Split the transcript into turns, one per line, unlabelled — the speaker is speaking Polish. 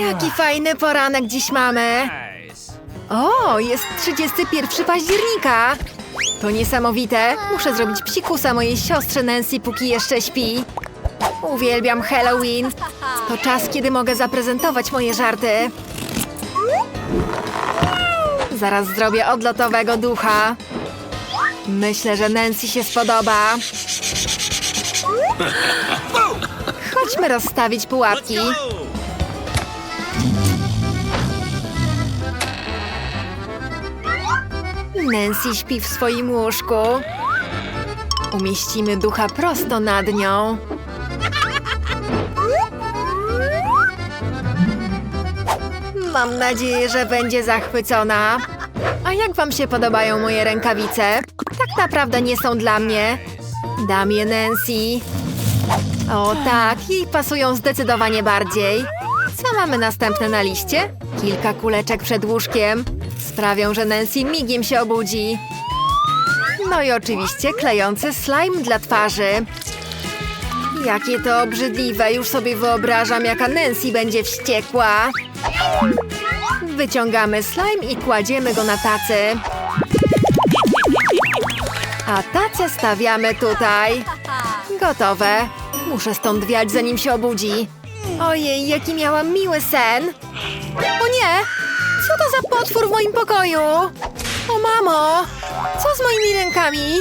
Jaki fajny poranek dziś mamy. O, jest 31 października. To niesamowite. Muszę zrobić psikusa mojej siostrze Nancy, póki jeszcze śpi. Uwielbiam Halloween. To czas, kiedy mogę zaprezentować moje żarty. Zaraz zrobię odlotowego ducha. Myślę, że Nancy się spodoba. Chodźmy rozstawić pułapki. Nancy śpi w swoim łóżku. Umieścimy ducha prosto nad nią. Mam nadzieję, że będzie zachwycona. A jak wam się podobają moje rękawice? Tak naprawdę nie są dla mnie. Dam je Nancy. O tak, jej pasują zdecydowanie bardziej. Co mamy następne na liście? Kilka kuleczek przed łóżkiem. Sprawią, że Nancy migiem się obudzi. No i oczywiście klejący slime dla twarzy. Jakie to obrzydliwe, już sobie wyobrażam, jaka Nancy będzie wściekła. Wyciągamy slime i kładziemy go na tacy. A tacę stawiamy tutaj. Gotowe. Muszę stąd wiać, zanim się obudzi. Ojej, jaki miałam miły sen. O nie! Co to za potwór w moim pokoju? O mamo! Co z moimi rękami?